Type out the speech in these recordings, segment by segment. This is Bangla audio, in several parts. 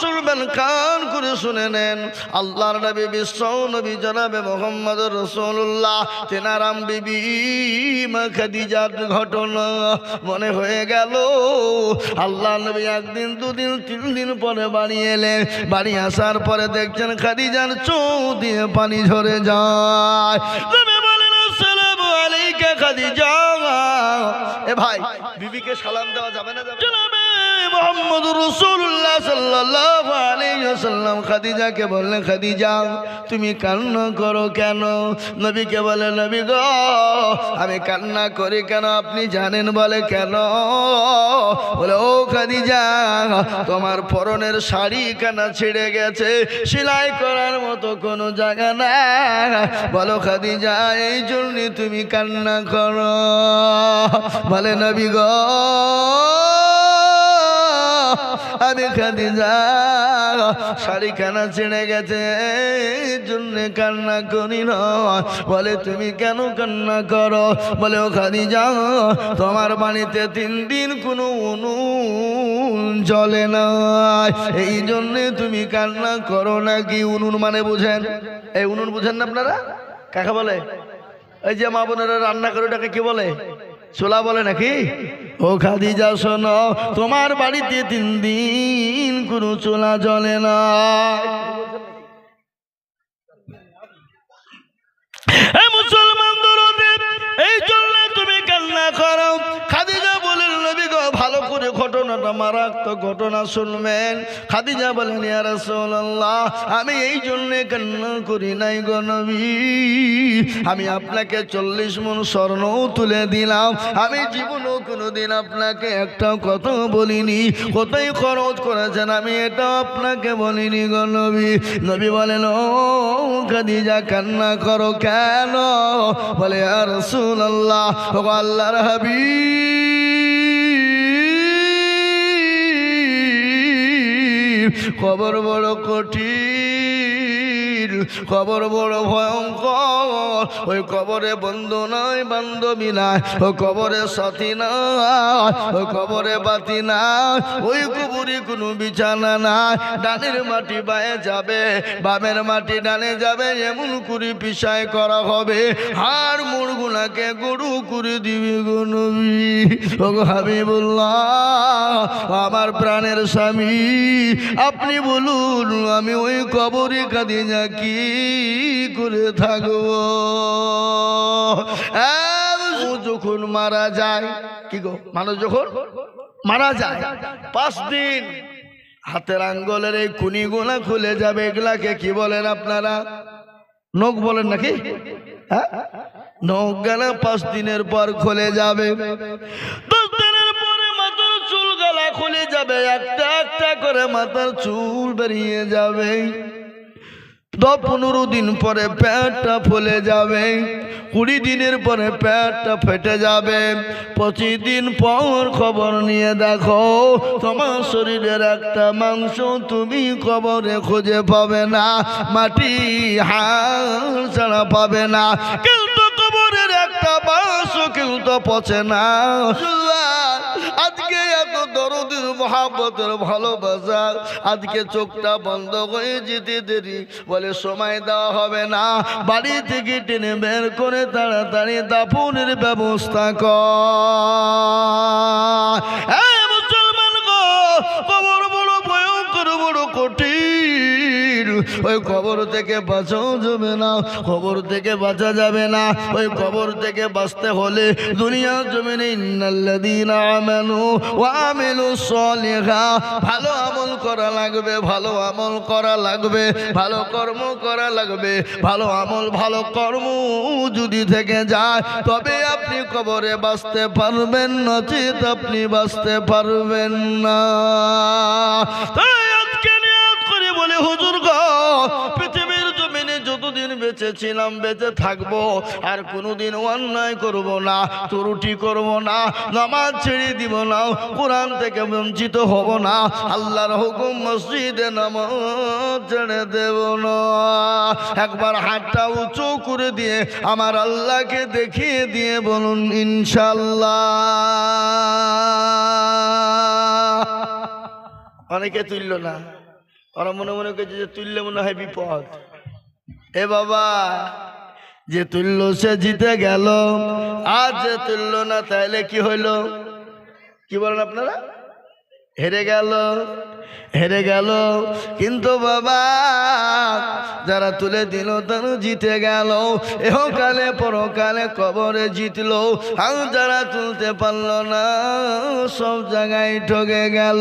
শুনবেন কান করে শুনে নেন। আল্লাহর নবী বিশ্ব নবী জনাবে মোহাম্মদ রসুল্লাহ তেনারাম বিবি খাদিজার ঘটনা মনে হয়ে গেল। আল্লাহ নবী একদিন, দুদিন, তিন দিন পরে বাড়ি এলেন। বাড়ি আসার পরে দেখছেন খাদিজার চোখ দিয়ে পানি ঝরে যায়। খাদিজা। এ ভাই, বিবিকে সালাম দেওয়া যাবে না? খাদিজাকে বললেন খাদিজা, তুমি কান্না করো কেন? নবীকে বলে, নবী গো, আমি কান্না করি কেন? আপনি জানেন বলে কেন? বলে, ও খাদিজা, তোমার পরনের শাড়ি কানা ছিঁড়ে গেছে, সেলাই করার মতো কোনো জায়গা না বলো, খাদিজা, এই জন্যে তুমি কান্না করো। বলে, নবী গো আমি খাদিজা শাড়ি খানা ছেড়ে গেছে এই জন্যে কান্না করি না। বলে, তুমি কেন কান্না করো? বলে ও খাদিজা তোমার বাড়িতে তিন দিন কোনো উনুন জ্বলে না। এই জন্যে তুমি কান্না করো নাকি উনুন মানে বুঝেন? এই উনুন বুঝেন না আপনারা? কাকে বলে? এই যে মা বোনেরা রান্না করে ওটাকে কি বলে? চোলা বলে নাকি? ও খাদিজা, শোনো, তোমার বাড়িতে তিন দিন কোনো চোলা জলে না। মুসলমান দরদের, এই জন্য তুমি কান্না করো। ভালো করে ঘটনাটা মারাত্মক ঘটনা শুনবেন। খাদিজা বলেন আমি এই জন্য কান্না করি নাই গো নবী। আমি আপনাকে চল্লিশ মন স্বর্ণ তুলে দিলাম। আমি জীবনও কোনোদিন আপনাকে একটা কথা বলিনি। কোথায় খরচ করেছেন আমি এটা আপনাকে বলিনি গো নবী। বলেন, ও খাদিজা, কান্না করো কেন? বলে আর রসুল আল্লাহ ও আল্লাহর হাবিব খবর বড় কঠিন, খবর বড় ভয়ঙ্কর। ওই কবরে বন্ধু নয় বান্ধবী নাই, ওই কবরে সাথী নাই, ওই কবরে বাতি নাই, ওই কুবুরি কোনো বিছানা নাই। ডানের মাটি বায়ে যাবে, বামের মাটি ডানে যাবে, এমন করে পিসায় করা হবে। আর মুড়গুনাকে গরু করে দিবি গো ও গো হাবিবুল্লাহ। আমার প্রাণের স্বামী, আপনি বলুন, আমি ওই কবরে কাঁদি না কি করে থাকব? যখন মারা যায়, কি গো? মানুষ যখন মারা যায়, পাঁচ দিন হাতের আঙ্গলের এই কুনিগুলা খুলে যাবে, এগুলাকে কি বলেন আপনারা? নখ বলেন নাকি? হ্যাঁ? নখ গেলা পাঁচ দিনের পর খুলে যাবে। দশ খুলে যাবে, একটা একটা করে মাথার চুল বেরিয়ে যাবে। দশ পনেরো দিন পরে প্যাটটা ফুলে যাবে, কুড়ি দিনের পরে প্যাটটা ফেটে যাবে। পঁচিশ দিন পর খবর নিয়ে দেখো, তোমার শরীরের একটা মাংস তুমি খবরে খুঁজে পাবে না, মাটি হাল ছাড়া পাবে না। কিন্তু কবরের একটা বাঁশ কিন্তু পচে না। দরদের মহাব্বতের ভালোবাসা আজকে চোখটা বন্ধ হয়ে যেতে দেরি। বলে সময় দেওয়া হবে না। বাড়ি থেকে টেনে বের করে তাড়াতাড়ি দাফনের ব্যবস্থা কর। ওই কবর থেকে বাঁচাও যাবে না, কবর থেকে বাঁচা যাবে না। ওই কবর থেকে বাঁচতে হলে দুনিয়া জমিনে সলিহা। ভালো আমল করা লাগবে, ভালো আমল করা লাগবে, ভালো কর্ম করা লাগবে, ভালো আমল, ভালো কর্ম যদি থেকে যায়, তবে আপনি কবরে বাঁচতে পারবেন নচিত আপনি বাঁচতে পারবেন না। তাই আজকে হুজুর গো, পৃথিবীর জমিনে যতদিন বেঁচে ছিলাম, বেঁচে থাকব, আর কোনোদিন অন্যায় করব না, ত্রুটি করব না, নামাজ ছেড়ে দিব না, কোরআন থেকে বঞ্চিত হব না, আল্লাহর হুকুম মসজিদে নামাজ ছেড়ে দেব না। একবার হাতটা উঁচু করে দিয়ে আমার আল্লাহকে দেখিয়ে দিয়ে বলুন ইনশাল্লাহ অনেকে তুলল না। ওরা মনে মনে করছে যে তুললে মনে হয় বিপদ। এ বাবা, যে তুললো সে জিতে গেল, আর যে তুলল না তাইলে কি হইল? কি বলেন আপনারা? হেরে গেল। হেরে গেল। কিন্তু বাবা, যারা তুলে দিল তারা জিতে গেল। এহকালে পরকালে কবরে জিতলো। আর যারা তুলতে পারল না, সব জায়গায় ঠকে গেল।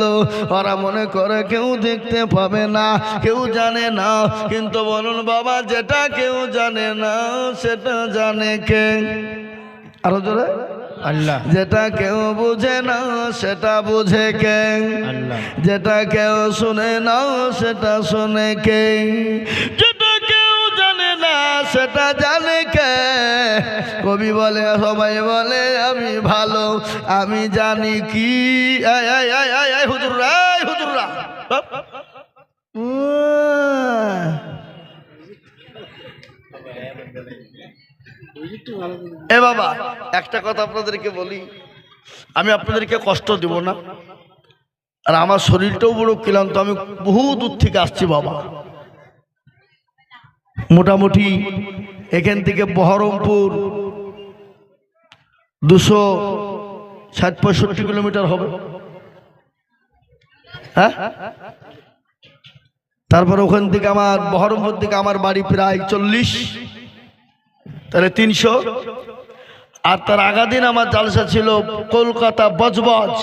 ওরা মনে করে কেউ দেখতে পাবে না, কেউ জানে না। কিন্তু বলুন বাবা, যেটা কেউ জানে না, সেটা জানে কে? আরও জোরে। আল্লাহ। যেটা কেউ বুঝে না সেটা বুঝে কে? আল্লাহ। যেটা কেউ শুনে না সেটা শুনে কে? যেটা কেউ জানে না সেটা জানে কে? কবি বলে সবাই বলে আমি ভালো আমি জানি কি। হুজুররা হুজুররা উম। এ বাবা, একটা কথা আপনাদেরকে বলি। আমি আপনাদেরকে কষ্ট দেব না। আর আমার শরীরটাও বড় ক্লান্ত। আমি বহু দূর থেকে আসছি বাবা। মোটামুটি এখান থেকে বহরমপুর দুশো ষাট পঁয়ষট্টি কিলোমিটার হবে। হ্যাঁ? তারপর ওখান থেকে আমার, বহরমপুর থেকে আমার বাড়ি প্রায় চল্লিশ তাহলে তিনশো। আর তার আগা দিন আমার জালসা ছিল কলকাতা বজবজ।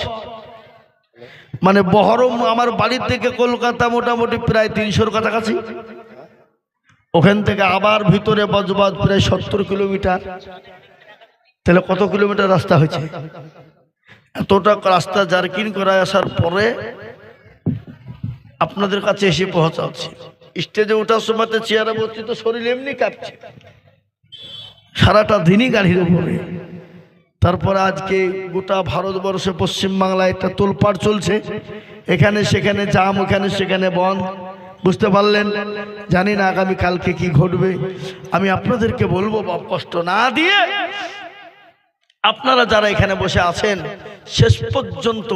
মানে বহরম আমার বাড়ির থেকে কলকাতা মোটামুটি প্রায় তিনশোর কাছাকাছি। ওখান থেকে আবার ভিতরে বজবজ প্রায় সত্তর কিলোমিটার। তাহলে কত কিলোমিটার রাস্তা হয়েছে? এতটা রাস্তা জার্কিন করে আসার পরে আপনাদের কাছে এসে পৌঁছাচ্ছি। স্টেজে ওঠার সময় তো চেয়ারে বসছি তো শরীর এমনি কাঁপছে। সারাটা দিনই গাড়ির উপরে। তারপর আজকে গোটা ভারতবর্ষে পশ্চিমবাংলায় একটা তোলপাড় চলছে। এখানে সেখানে জাম, ওখানে সেখানে বন। বুঝতে পারলেন? জানি না আগামী কালকে কি ঘটবে। আমি আপনাদেরকে বলব, বাপ, কষ্ট না দিয়ে আপনারা যারা এখানে বসে আছেন, শেষ পর্যন্ত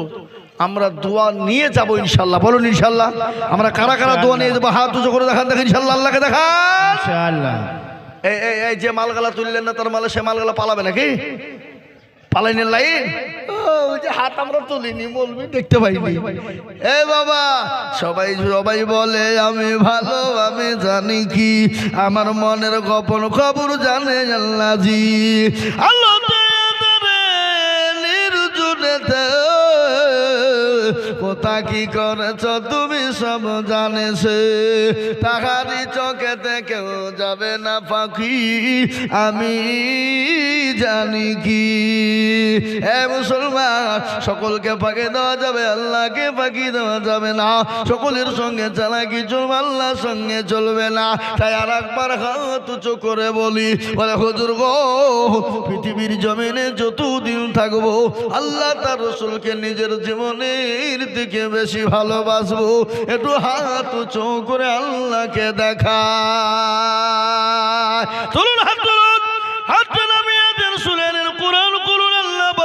আমরা দোয়া নিয়ে যাব ইনশাল্লাহ। বলুন ইনশাল্লাহ, আমরা কারা কারা দোয়া নিয়ে যাব? হাত দুজো করে দেখান, দেখেন, ইনশাল্লাহ, আল্লাহকে দেখান। ইনশাআল্লাহ এই এই যে মালগালা তুললেন না, তার মালে সে মালগালা পালাবে নাকি? পালাইনের লাইন যে হাত আমরা তুলিনি, বলবি, দেখতে পাইনি। এ বাবা, সবাই সবাই বলে, আমি ভালো, আমি জানি কি, আমার মনের গোপন খবর জানে আল্লাহজি। আল্লাহ নির্জুনেতে কোথা কি করেছ তুমি সব জানেছে তাহারি চোখেতে কেউ যাবে না পাখি, আমি জানি কি। এ মুসলমান, সকলকে ফাঁকে দেওয়া যাবে, আল্লাহকে ফাঁকি দেওয়া যাবে না। সকলের সঙ্গে চালাকি চলবে আল্লাহর সঙ্গে চলবে না। তাই আর একবার হাত করে বলি, বলে, হুজুর গো, পৃথিবীর জমিনে যতদিন থাকব, আল্লাহ তার রসুলকে নিজের জীবনের দিকে বেশি ভালোবাসবো, একটু হাত উঁচু করে আল্লাহকে দেখা চলুন হাত তুলুন, হাত নামিয়ে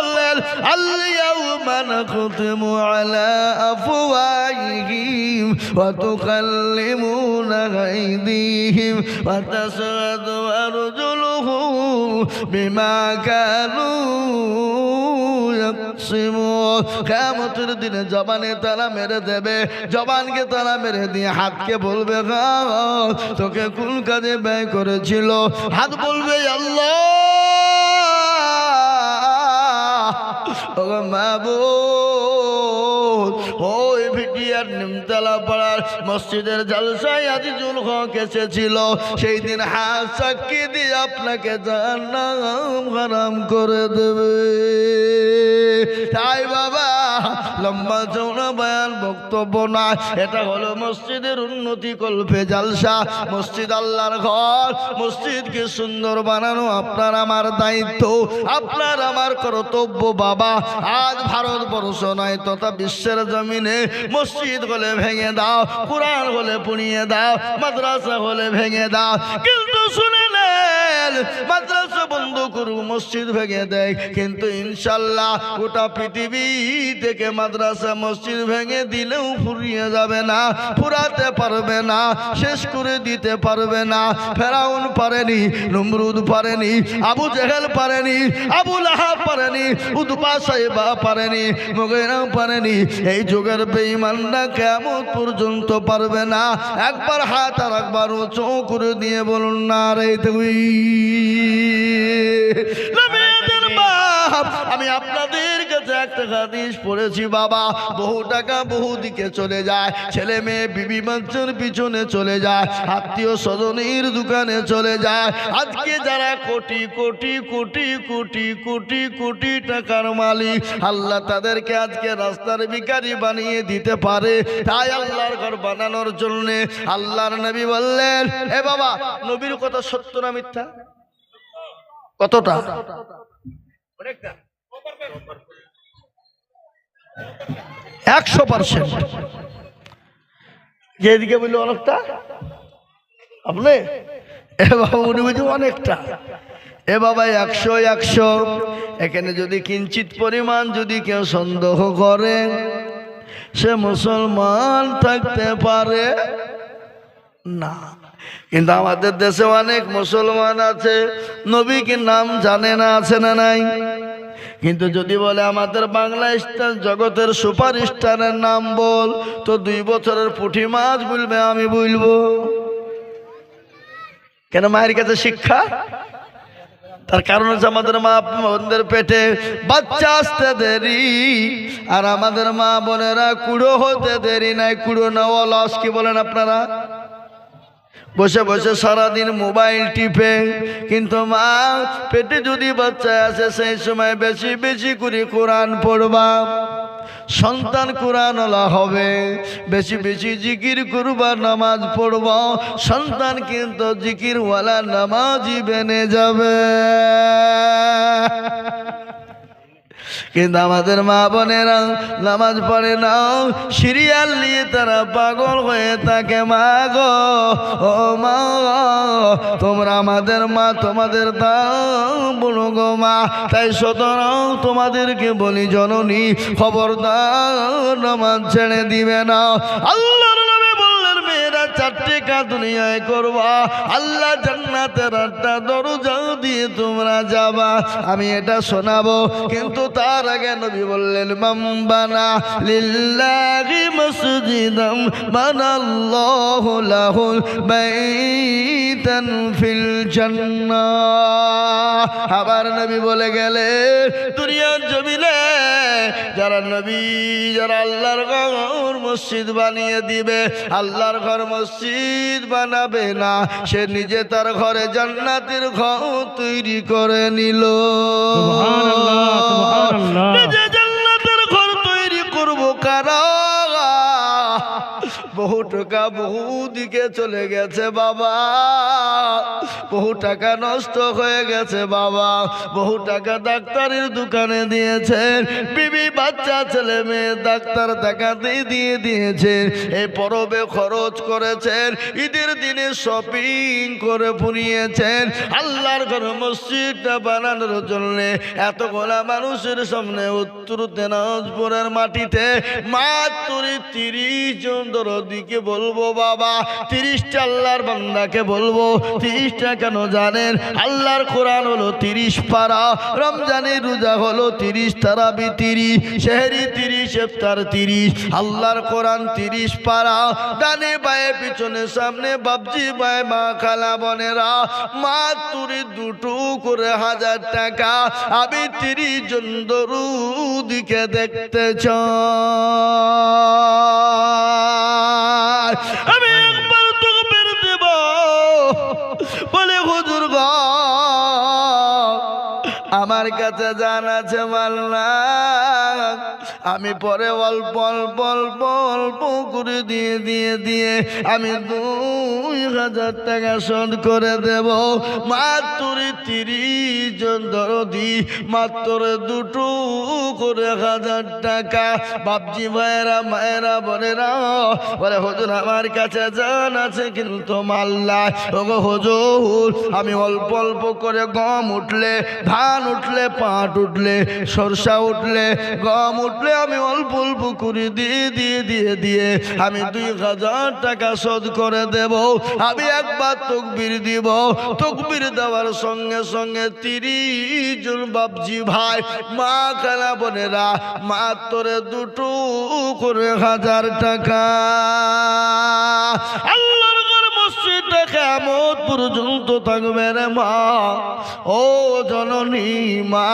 বললেন আল্লাহমান খুতমু আলা আফওয়াইহিম ওয়া তুকাল্লিমুনা গাইদিহিম ওয়া তাসাদু আরজুলুহুম বিমা কানু কেমতের দিনে জবানে তারা মেরে দেবে, জবানকে তারা মেরে দিয়ে হাতকে বলবে তোকে কোন কাজে ব্যয় করেছিল? হাত বলবে, আল্লাহ ওই ভিডিয়ার নিমতলা পাড়ার মসজিদের জলসায় আজিজুল হক এসেছিল। সেই দিন হাত দিয়ে আপনাকে জান্নাম হারাম করে দেবে। তাই বাবা লম্বা চৌড়া বয়ান বক্তব্য না এটা হলো মসজিদের উন্নতি কল্পে জালসা। মসজিদ আল্লাহর ঘর। মসজিদকে সুন্দর বানানো আপনার আমার দায়িত্ব। আপনার আমার কর্তব্য, বাবা। আজ ভারতবর্ষ নয়, তথা বিশ্বের জমিনে মসজিদ হলে ভেঙে দাও, কোরআন হলে পুড়িয়ে দাও, মাদ্রাসা হলে ভেঙে দাও। কিন্তু শুনে নেন, মাদ্রাসা বন্ধ করুক, মসজিদ ভেঙে দেয়। কিন্তু ইনশাল্লাহ গোটা পৃথিবী থেকে মাদ্রাসা মসজিদ ভেঙে দিলেও ফুরিয়ে যাবে না, ফুরাতে পারবে না, শেষ করে দিতে পারবে না। ফেরাউন পারেনি, নমরুদ পারেনি, আবু জেহেল পারেনি, আবু লাহাব পারেনি উদ্বা সাহেবা পারেনি মগেরাও পারেনি। এই যুগের বেঈমানরা কেমন পর্যন্ত পারবে না। একবার হাত আর একবার উঁচু করে দিয়ে বলুন না রে তুই। আমি আপনাদের কাছে একটা হাদিস পড়েছি, বাবা। বহু টাকা বহু দিকে চলে যায়। ছেলে মেয়ে, বিবি বাচ্চার পিছনে চলে যায়। আত্মীয় স্বজনের দোকানে চলে যায়। আজকে যারা কোটি কোটি কোটি কোটি কোটি কোটি টাকার মালিক, আল্লাহ তাদেরকে আজকে রাস্তার ভিখারি বানিয়ে দিতে পারে। তাই আল্লাহর ঘর বানানোর জন্য আল্লাহর নবী বললেন, এ বাবা, নবীর কথা সত্য না মিথ্যা? কতটা? একশো পার্সেন্ট। যেদিকে বলল, অনেকটা? আপনি? এ বাবা, উনি বলছে অনেকটা। এ বাবা, একশো একশো। এখানে যদি কিঞ্চিত পরিমাণ যদি কেউ সন্দেহ করে, সে মুসলমান থাকতে পারে? না। কিন্তু আমাদের দেশে অনেক মুসলমান আছে। নবী কি নাম জানে না, আছে না নাই? কিন্তু যদি বলে আমাদের বাংলা স্টার জগতের সুপার স্টারের নাম বল, তো দুই বছরের পুঁটি মাছ বলবে, আমি বলব। কেন মায়ের কাছে শিক্ষা? তার কারণ হচ্ছে আমাদের মা বোনদের পেটে বাচ্চা আসতে দেরি, আর আমাদের মা বোনেরা কুড়ো হতে দেরি, নাই কুড়ো নেওয়া লস কি বলেন আপনারা? বসে বসে সারাদিন মোবাইল টিপে। কিন্তু মা, পেটে যদি বাচ্চা আছে সেই সময় বেশি বেশি করে কোরআন পড়বা। সন্তান কোরআন হবে, বেশি বেশি জিকির করবা, নামাজ পড়ব। সন্তান কিন্তু জিকিরওয়ালা নামাজই বেনে যাবে। কিন্তু আমাদের মা বোনেরা নামাজ পড়ে না, সিরিয়াল নিয়ে তারা পাগল হয়ে থাকে, মা গো, ও মা, তোমরা আমাদের মা, তোমাদের দাও বলো গো মা। তাই সুতরাং তোমাদেরকে বলি, জননী, খবরদার, নামাজ ছেড়ে দিবে না। মেয়েরা চারটে কা দুনিয়ায় করবা। আল্লাহ জান্নাতের একটা দরজা দিয়ে তোমরা যাবা। আমি এটা শোনাবো, কিন্তু তার আগে নবী বললেন মাম্বানা লিল্লাহি মসজিদাম, বানাল্লাহু লাহুল বাইতান ফিল জান্নাহ। আবার নবী বলে গেলে দুনিয়ার জমিনে যারা নবী যারা আল্লাহর ঘর মসজিদ বানিয়ে দিবে আল্লাহর ঘর মসজিদ বানাবে না সে নিজে তার ঘরে জান্নাতের ঘর তৈরি করে নিল সুবহানাল্লাহ, সুবহানাল্লাহ। নিজে বহু টাকা বহু দিকে চলে গেছে বাবা। বহু টাকা নষ্ট হয়ে গেছে বাবা। বহু টাকা ডাক্তারের দোকানে দিয়েছেন। বিবি বাচ্চা, ছেলে মেয়ে ডাক্তার দেখাতে দিয়ে দিয়েছেন। এই পরবে খরচ করেছেন। ঈদের দিনে শপিং করে পুনিয়েছেন আল্লাহর ঘর মসজিদটা বানানোর জন্য এতগুলা মানুষের সামনে উত্তর দিনাজপুরের মাটিতে মাত্র তিরিশ জন দিকে বলব বাবা? তিরিশটা আল্লাহর বান্দাকে বলব। তিরিশটা কেন জানেন? আল্লাহর কোরআন হলো তিরিশ পারা, রমজানের রোজা হলো তিরিশ তারাবি তিরিশ শেহরি তিরিশ, ইফতার তিরিশ, আল্লাহর কোরআন তিরিশ পারা। ডানে বায়ে, পিছনে সামনে বাবজি বায়ে, মা, খালা, বনেরা, মা তুরি দুটো করে হাজার টাকা। আমি তিরিশ জন দরুদিকে দেখতে চাই। আমি একবার তোকে মেরে দেব। বলে হুজুর গ আমার কাছে জান আছে মাল্লা আমি পরে অল্প অল্প অল্প অল্প করে দিয়ে দিয়ে দিয়ে আমি দুই হাজার টাকা শোধ করে দেব। মাত্র তিরিশ জন দরদি, মাত্র দুটো করে হাজার টাকা। বাপজি ভাইয়েরা, মায়েরা, বোনেরা, বলে, হুজুর, আমার কাছে জান আছে কিন্তু মাল্লা ওগো হুজুর, আমি অল্প অল্প করে গম উঠলে, ধান উঠলে, পাট উঠলে, সরষা উঠলে, গম উঠলে আমি অল্প অল্প করে দিয়ে দিয়ে দিয়ে দিয়ে আমি দুই হাজার টাকা শোধ করে দেব। আমি একবার তকবির দিব। তকবির দেওয়ার সঙ্গে সঙ্গে তিরিশ জন বাপজি ভাই, মা খেলা বোনেরা মা তোরে দুটো করে হাজার টাকা। আল্লাহর কেমন পর্যন্ত থাকবে রে মা। ও জননী মা,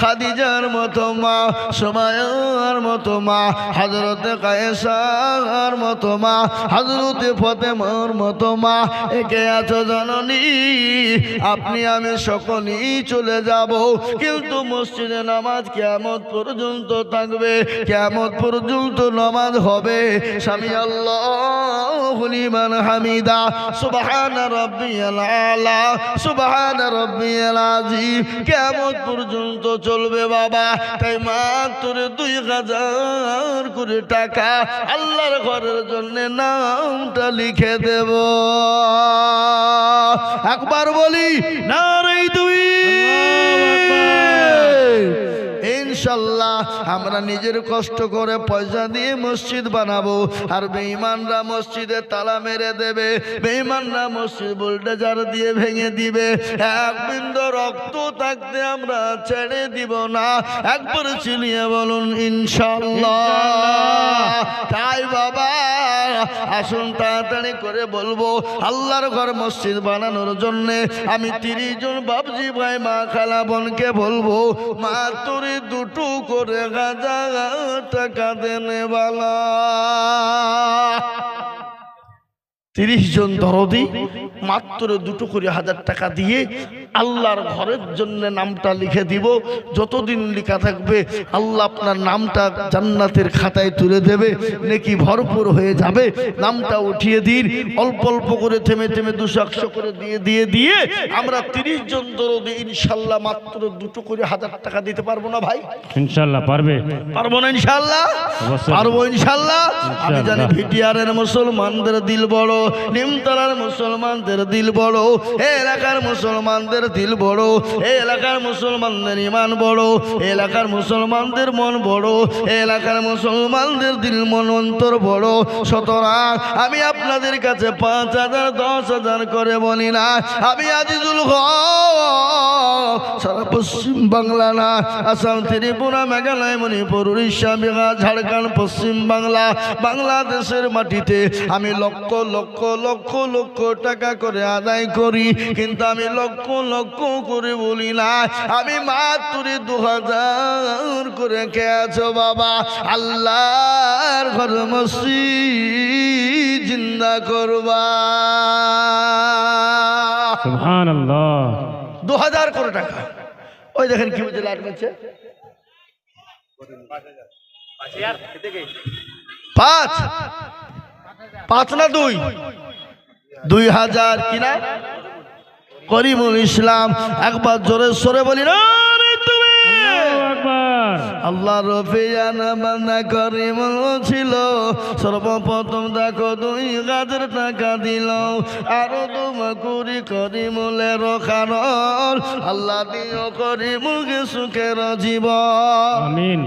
খাদিজার মতো মা মতো মা কায়েসার মতো মা ফতেমার মতো মা। একে আছো জননী, আপনি আমি সকলেই চলে যাব। কিন্তু মসজিদে নামাজ কেমন পর্যন্ত থাকবে? কেমন পর্যন্ত নামাজ হবে? স্বামী আল্লাহ হামিদা। সুবহান রব্বিয়াল আলা, সুবহান রব্বিয়াল আজিম। কেমন পর্যন্ত চলবে বাবা। তাই মাত্র দুই হাজার করে টাকা আল্লাহর ঘরের জন্য নামটা লিখে দেব। একবার বলি না রে তুই ইনশাল্লাহ আমরা নিজের কষ্ট করে পয়সা দিয়ে মসজিদ বানাবো। আর বেঈমানরা মসজিদে তালা মেরে দেবে, বেঈমানরা মসজিদ বুলডেজার দিয়ে ভেঙে দিবে। এক বিন্দু রক্ত থাকতে আমরা ছেড়ে দিব না। একবার চিনিয়ে বলুন ইনশাল্লাহ তাই বাবা, আসুন তাড়াতাড়ি করে বলব, আল্লাহর ঘর মসজিদ বানানোর জন্য আমি তিরিশ জন বাবজি ভাই মা খালা বোনকে বলব, মা তোরে দুটো করে গাজা টাকা দেনে বালা। তিরিশ জন দরদি মাত্র দুটো করে হাজার টাকা দিয়ে আল্লাহর ঘরের জন্য নামটা লিখে দিব। যতদিন লেখা থাকবে আল্লাহ আপনার নামটা জান্নাতের খাতায় তুলে দেবে। নাকি ভরপুর হয়ে যাবে। নামটা উঠিয়ে দিন। অল্প অল্প করে থেমে থেমে দুশো একশো করে দিয়ে দিয়ে দিয়ে আমরা তিরিশ জন দরদি ইনশাল্লাহ মাত্র দুটো করে হাজার টাকা দিতে পারব না ভাই? ইনশাল্লাহ পারবে। পারব না ইনশাল্লাহ। পারব ইনশাল্লাহ? আমি জানি। ভিটিআরের মুসলমানদের দিল বড়। নিমতলার মুসলমানদের দিল বড় এ এলাকার মুসলমানদের দিল বড় এ এলাকার মুসলমানদের ইমান বড় এ এলাকার মুসলমানদের মন বড় এ এলাকার মুসলমানদের দিল মন অন্তর বড়। সুতরাং আমি আপনাদের কাছে পাঁচ হাজার, দশ হাজার করে বলি না, আমি আজিজুল হক। সারা পশ্চিম বাংলা না। আসাম, ত্রিপুরা, মেঘালয়, মণিপুর, উড়িষ্যা, বিহার, ঝাড়খণ্ড, পশ্চিম বাংলা, বাংলাদেশের মাটিতে আমি লক্ষ লক্ষ লক্ষ লক্ষ টাকা করে আদায় করি। কিন্তু আমি লক্ষ লক্ষ করে বলি না। আমি মাত্র দু হাজার করে কে আছো বাবা? আল্লাহর ঘর মসজিদ জিন্দা করবা। সুবহানাল্লাহ। দু হাজার করে টাকা। ওই দেখেন কি বুঝে মারছে পাঁচ। পাঁচ না দুই? দুই হাজার কিনা করিমুল ইসলাম, একবার জোরে সরে বলি না আল্লাহু আল্লাহ রফিয়ানা বান্দা করিমুল ছিল। সর্বপ্রথম দেখো দুই হাজার টাকা দিল। আরও তোমা কুড়ি করিমুলের কারণ আল্লাহ দিও করিমুলকে সুখের জীবন। আমিন।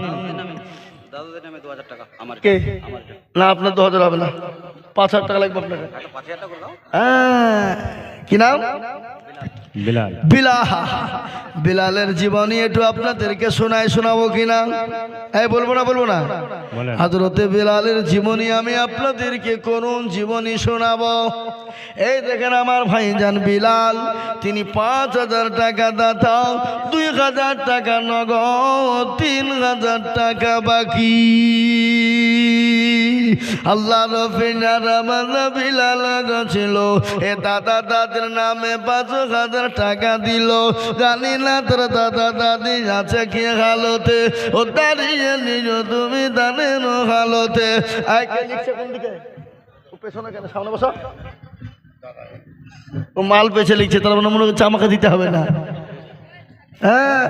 না আপনার দু হাজার হবে না। পাঁচ হাজার টাকা লাগবে আপনাকে। করে হ্যাঁ, কি নাম? বিলাল। বিলাল। বিলালের জীবনী একটু আপনাদেরকে শোনায় শোনাবো কিনা? এই বলব না বলব না? হাজরতে বিলালের জীবনী আমি আপনাদেরকে করুন জীবনী শোনাবো। এই দেখেন আমার ভাইজান বিলাল তিনি পাঁচ হাজার টাকা দাতা দুই হাজার টাকা নগদ তিন হাজার টাকা বাকি। আল্লাহ রফিনারা বিলাল ছিল। এ দাদা দাদের নামে পাঁচ হাজার টাকা দিল। জানি না তোর দাদা দাদি আছে কি হালতে। ও দাঁড়িয়ে নিজ তুমি ময়দানের হালতে। পেছনে কেন? সামনে বসো। ও মাল পেছে লিখছে তার মনে মনে হচ্ছে আমাকে দিতে হবে না। হ্যাঁ।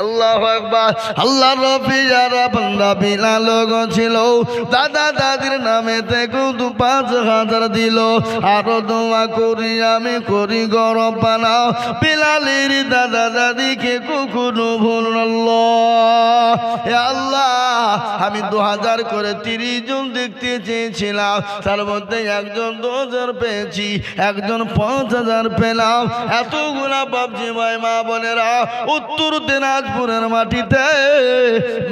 আল্লাহ রবি যারা বান্দা বিলাল ছিল। দাদা দাদির নামে থেকে পাঁচ হাজার দিল। আরও দোয়া করি, আমি করি গরম বানাও বিলালের দাদা দাদিকে কখনো ভুল আল্লাহ, আমি দু হাজার করে তিরিশ জন দেখতে চেয়েছিলাম। তার মধ্যে একজন দু হাজার পেয়েছি, একজন পাঁচ হাজার পেলাম। এতগুলা বাবজি ভাই, মা বোনেরা উত্তর দিনাজপুরের মাটিতে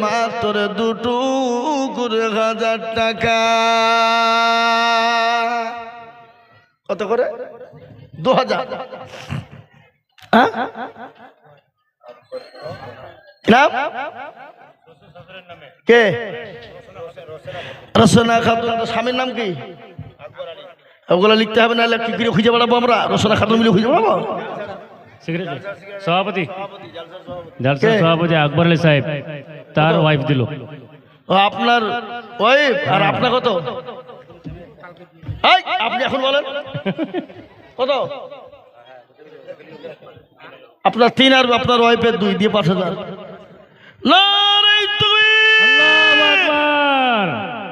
মাত্র দুটো করে হাজার টাকা। কত করে? দু হাজার। হ্যাঁ? কে রসনা খাতুন। স্বামীর নাম কি? ওগুলো লিখতে হবে না কি করে খুঁজে বেড়াবো আমরা? রসনা খাতুন মিলে খুঁজে বেড়াবো? সভাপতি জালসা সভাপতি আকবর আলী সাহেব তার ওয়াইফ দিল। ও আপনার ওয়াইফ আর আপনার কত? আপনি এখন বলেন। কত? আপনার তিন আর আপনার ওয়াইফের দুই দিয়ে পাঁচ হাজার।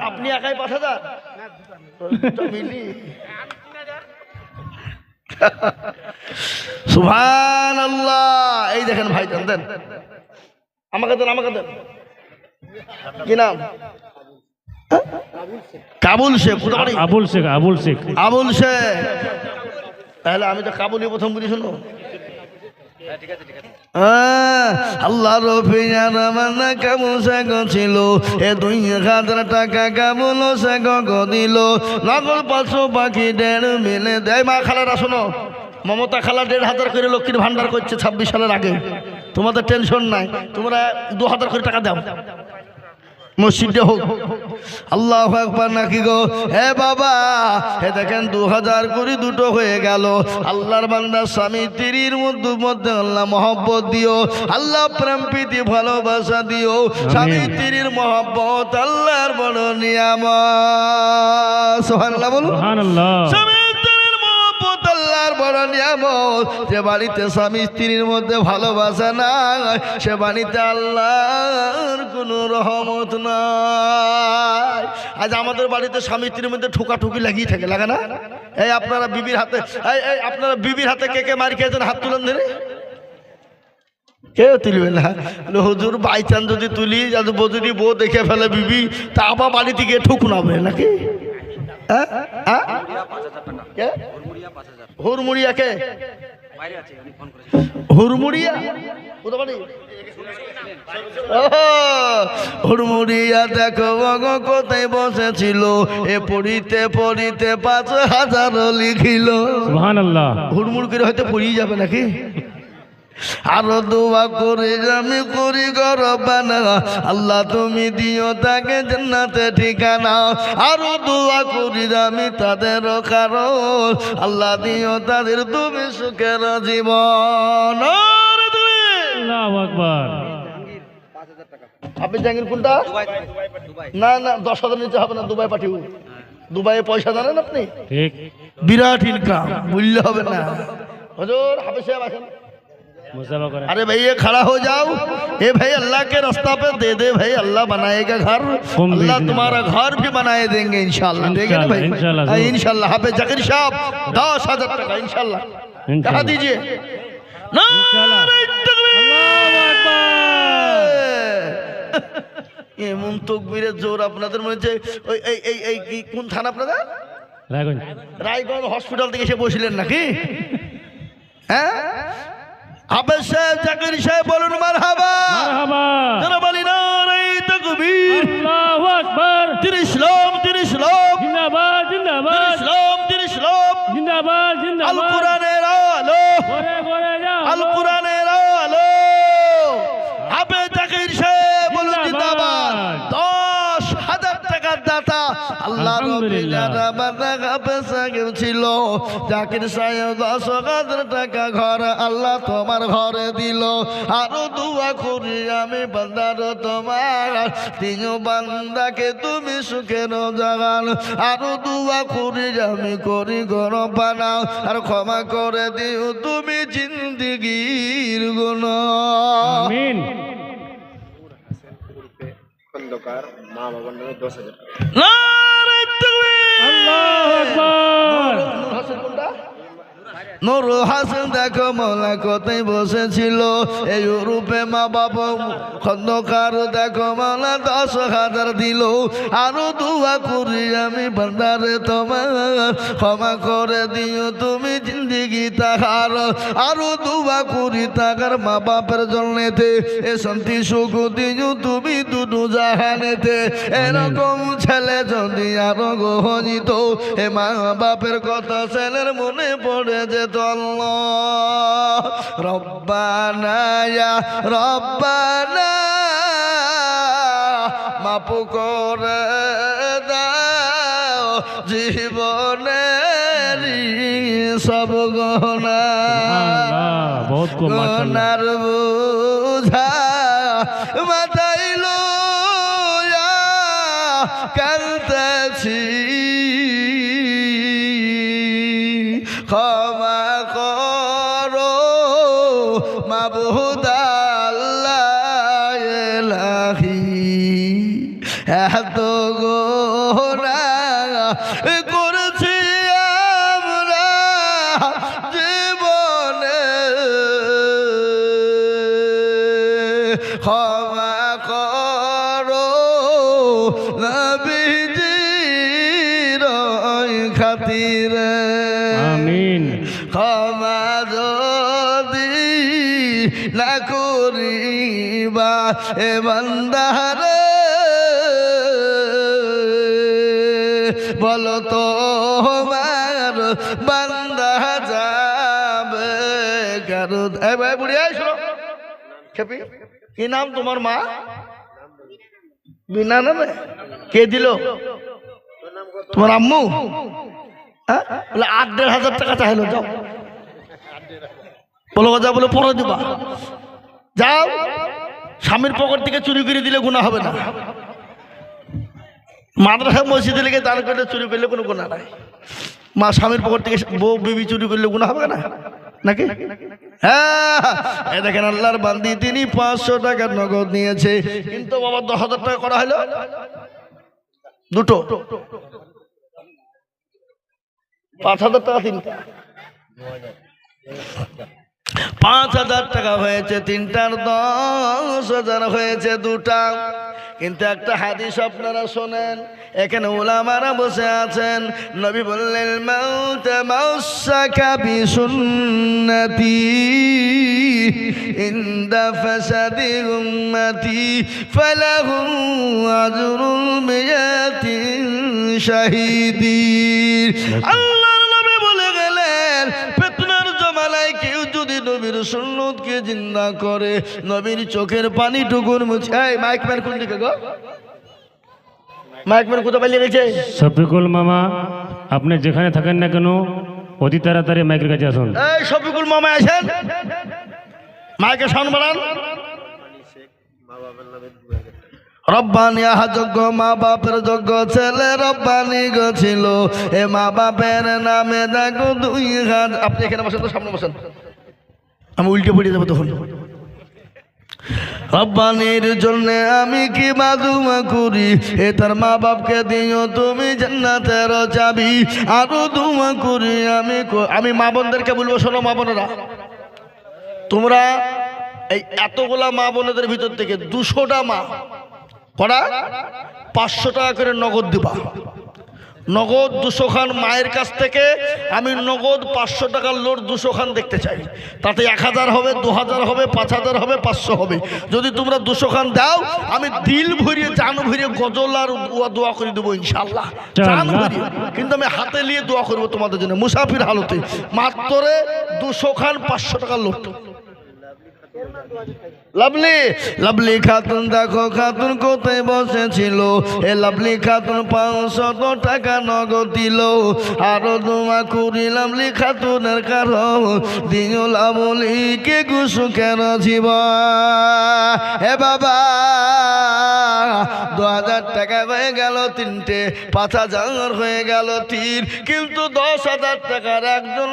আপনি একাই পাঁচ হাজার? সুভান আল্লাহ এই দেখেন ভাই দেন। দেন আমাকে দেন আমাকে দেন। কি নাম? কাবুল শেখ আবুল শেখ আবুল শেখ। আবুল শেখ। তাহলে আমি তো কাবুলি প্রথম বলি শুনো হ্যাঁ ঠিক আছে ঠিক আছে আহ, আল্লাহ রফিয়া রামানা কামু সাগ ছিল। এ দুই হাজার টাকা কামুল সাগ দিল। নগর পাঁচশো পাখি দেড় মিলে দেয়। মা খালারা, শোনো। মমতা খালা দেড় হাজার করে লক্ষ্মীর ভান্ডার করছে ছাব্বিশ সালের আগে। তোমাদের টেনশন নাই। তোমরা দু হাজার করে টাকা দাও। মসজিদে হোক। আল্লাহ একবার নাকি গো? হে বাবা হে দেখেন দু হাজার করে দুটো হয়ে গেল। আল্লাহর বান্দার স্বামী তিরির মধ্যে মধ্যে আল্লাহ মহব্বত দিও আল্লাহ প্রেম প্রীতি ভালোবাসা দিও। স্বামী তিরির মহব্বত আল্লাহর বড় নিয়াম বলুন। সুবহানাল্লাহ। স্বামী আল্লাহর বড় নিয়ামত, যে বাড়িতে স্বামী স্ত্রীর মধ্যে ভালোবাসা নাই, সে বাড়িতে আল্লাহর কোনো রহমত নাই। আজ আমাদের বাড়িতে স্বামী স্ত্রীর মধ্যে ঠুকাঠুকি লাগিয়ে থাকে, লাগে না? এই আপনারা বিবির হাতে, এই এই আপনারা বিবির হাতে কে কে মার খেয়েছেন, হাত তুলেন ধরে? কেউ তুলবে না। হুজুর বাই চান যদি তুলি, যদি বউ বউ দেখে ফেলে বিবি, তা আবার বাড়ি থেকে ঠুকুনাবে নাকি? হুরমুড়িয়া কে? বাইরে আছে উনি ফোন করেছেন হুরমুড়িয়া বাড়ি ও, হুড়মুড়িয়া দেখো গো কোথায় বসেছিল? এ পড়িতে পড়িতে পাঁচ হাজার লিখিল। সুবহানাল্লাহ। হুড়মুড় করে হয়তো পড়িয়ে যাবে নাকি? আরও দোয়া করে আমি করি গরবানা। আল্লাহ তুমি দিও তাকে জান্নাতে ঠিকানা। আরও দোয়া করি আমি তাদের কারও আল্লাহ দিও তাদের তুমি সুখের জীবন। আপনি জাঙ্গির কোনটা? দুবাই দুবাই না না দশ হাজার নিতে হবে না দুবাই পাঠিয়ে দুবাইয়ে পয়সা জানেন আপনি? বিরাট ইনকাম মূল্য হবে না। হজুর হাফিজ সাহেব আছেন अरे भाई ये खड़ा हो जाओ ये भाई अल्लाह के रास्ता पे दे दे भाई अल्लाह बनाएगा घर कौन अल्लाह भेजना? तुम्हारा घर भी बनाए देंगे इंशाल्लाह देंगे ना भाई इंशाल्लाह, हाँ, जरूर। इंशाल्लाह हाफिज जकीर साहब दस हजार टका इंशाल्लाह कहा इंशाल्लाह। दीजिए ইনশাআল্লাহ। আল্লাহু আকবার এমন তকবীরের জোর আপনাদের মনে হচ্ছে ওই এই এই এই কি কোন থানা আপনাদের রাগন রায়গঞ্জ হসপিটাল থেকে এসে বসলেন নাকি হ্যাঁ হাফেজ সাহেব জাকির সাহেব বলুন মার হাবা মারহাবা। যারা বলি না রে তকবীর। আল্লাহু আকবার। দিন ইসলাম দিন ইসলাম জিন্দাবাদ জিন্দাবাদ। ইসলাম দিন ইসলাম জিন্দাবাদ আল কোরআনের আলো। ঘরে ঘরে যাও। আল কোরআনের আলো হাফেজ জাকির সাহেব বলুন জিন্দাবাদ জিন্দাবাদ। দশ হাজার টাকার দাম কথা আল্লাহ। ছিল। জাকির সাহেব দশ হাজার টাকা ঘর আল্লাহ তোমার ঘরে দিল। আরও দুয়া করি আমি বান্দার তোমার। তিন বান্দাকে তুমি সুখের জাগান। আরও দুয়া করি আমি করি গরম বানাও আর ক্ষমা করে দিও তুমি জিন্দিগির গুণ। খন্দকার মা বাবার নামে দশ হাজার টাকা আকবার। নূর আল্লাহু আকবার নুর হাসান দেখো মোলা কোথায় বসেছিল? এই রূপে মা বাবা খন্দকার দেখো মোলা দশ হাজার দিল। আরও দুয়া করি আমি বান্দারে তোমার ক্ষমা করে দিও তুমি জিন্দিগি তাহার। আরও দুয়া করি তাকার মা বাপের জন্যেতে, এ শান্তি সুখ দিও তুমি দুদু জাহানেতে। এরকম ছেলে যদি আরও গহনিত এ মা বাপের কথা ছেলের মনে পড়ে যেত। রব্বানা রব্বানা মাপ করে দাও জীবনের সব গহনা গহনার বহুত মাবুদাল্লাহ এ বান্দারে। বলো তো আমার বান্দা যাবে কারও এ ভাই বুড়ি শোনো। খেপি। কি নাম তোমার মা? বিনা নামে? কে দিল? তোমার আম্মু? হ্যাঁ? বলে আট, দেড় হাজার টাকা চাইলো, যাও। বলো যা বলে পরে দিবা। যাও। স্বামীর পকেট থেকে চুরি করে দিলে গুণা হবে না। মাদ্রাসা মসজিদে লেগে দান করলে চুরি করলে কোনো গুণা নাই। মা স্বামীর পকেট থেকে বউ, বিবি চুরি করলে গুণা হবে না? নাকি? হ্যাঁ। এই দেখেন আল্লাহর বান্দি, তিনি পাঁচশো টাকা নগদ নিয়েছে। কিন্তু বাবা দশ হাজার টাকা করা হলো? দুটো। পাঁচ হাজার টাকা তিনটা। পাঁচ হাজার টাকা হয়েছে, তিনটার দশ হাজার হয়েছে দুটা। কিন্তু একটা হাদিস আপনারা শোনেন, এখানে ওলামারা বসে আছেন। নবী বললেন বিসুন্নতি, ইন্দা ফাসাদি উম্মতি, ফালাহু আজরুল মিয়াতিন শাহিদিন আল্লাহর সুন্নতকে জিন্দা করে। নবীর চোখের পানি টুকুর মুছে এই মাইক ম্যান কোন দিকে গো? মাইক ম্যান কোথায় পালিয়ে গেছে? শফিকুল মামা আপনি যেখানে থাকেন না কেন অতি তাড়াতাড়ি মাইকের কাছে আসুন। এই শফিকুল মামা আসেন। মাইকে সাউন্ড বাড়ান। রব্বানি যোগ্য মা বাপের যোগ্য ছেলে রব্বানি গো ছিল। এ মা বাপের নামে দেখো দুই হাত। আপনি এখানে বসেন তো সামনে বসেন। আমি উল্টে পড়ে যাব তখন। রব্বানির জন্য আমি কি বাদুমা করি? এ তার মা বাপকে দিও, তুমি জান্নাতের চাবি। আরও দুমা করি আমি আমি মা বোনদেরকে বলব, শোনো মা বোনেরা তোমরা এই এতগুলা মা বোনেদের ভিতর থেকে দুশোটা মা করা পাঁচশো টাকা করে নগদ দিবা। নগদ দুশো খান মায়ের কাছ থেকে আমি নগদ পাঁচশো টাকার লোড দুশো খান দেখতে চাই। তাতে এক হাজার হবে দু হাজার হবে পাঁচ হাজার হবে পাঁচশো হবে। যদি তোমরা দুশো খান দাও আমি দিল ভরিয়ে জান ভরিয়ে গজল আর দোয়া দোয়া করে দেবো ইনশাল্লাহ জান ভরিয়ে। কিন্তু আমি হাতে নিয়ে দোয়া করব তোমাদের জন্য। মুসাফির হালতে। মাত্র দুশো খান পাঁচশো টাকার লোড। লাভলি লাভলি খাতুন, দেখো খাতুন কোথায় বসেছিল? এ লাভলি খাতুন পাঁচশত টাকা নগদ দিল। আরও তোমা কুড়ি লাভলি খাতুনের কারণ। দিও লাভলিকে গুসু কেন জীব হে বাবা, দু হাজার টাকা হয়ে গেল তিনটে, পাঁচ হাজার হয়ে গেল তিন, কিন্তু দশ হাজার টাকার একজন